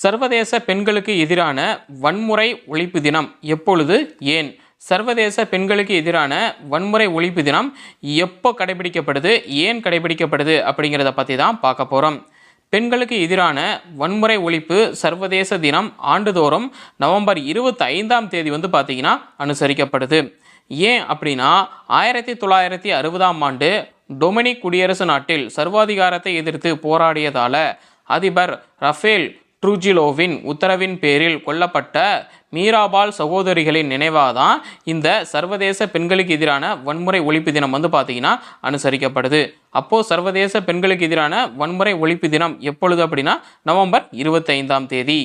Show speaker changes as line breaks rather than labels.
சர்வதேச பெண்களுக்கு எதிரான வன்முறை ஒழிப்பு தினம் எப்பொழுது? ஏன்? சர்வதேச பெண்களுக்கு எதிரான வன்முறை ஒழிப்பு தினம் எப்போ கடைபிடிக்கப்படுது? ஏன் கடைபிடிக்கப்படுது? அப்படிங்கிறத பற்றி தான் பார்க்க போகிறோம் பெண்களுக்கு எதிரான வன்முறை ஒழிப்பு சர்வதேச தினம் ஆண்டுதோறும் நவம்பர் இருபத்தி ஐந்தாம் தேதி வந்து பார்த்திங்கன்னா அனுசரிக்கப்படுது. ஏன் அப்படின்னா ஆயிரத்தி தொள்ளாயிரத்தி அறுபதாம் ஆண்டு டொமினிக் குடியரசு நாட்டில் சர்வாதிகாரத்தை எதிர்த்து போராடியதால் அதிபர் ரஃபேல் ட்ரூஜிலோவின் உத்தரவின் பேரில் கொல்லப்பட்ட மீராபால் சகோதரிகளின் நினைவாக தான் இந்த சர்வதேச பெண்களுக்கு எதிரான வன்முறை ஒழிப்பு தினம் வந்து பார்த்திங்கன்னா அனுசரிக்கப்படுது. அப்போது சர்வதேச பெண்களுக்கு எதிரான வன்முறை ஒழிப்பு தினம் எப்பொழுது அப்படின்னா நவம்பர் இருபத்தைந்தாம் தேதி.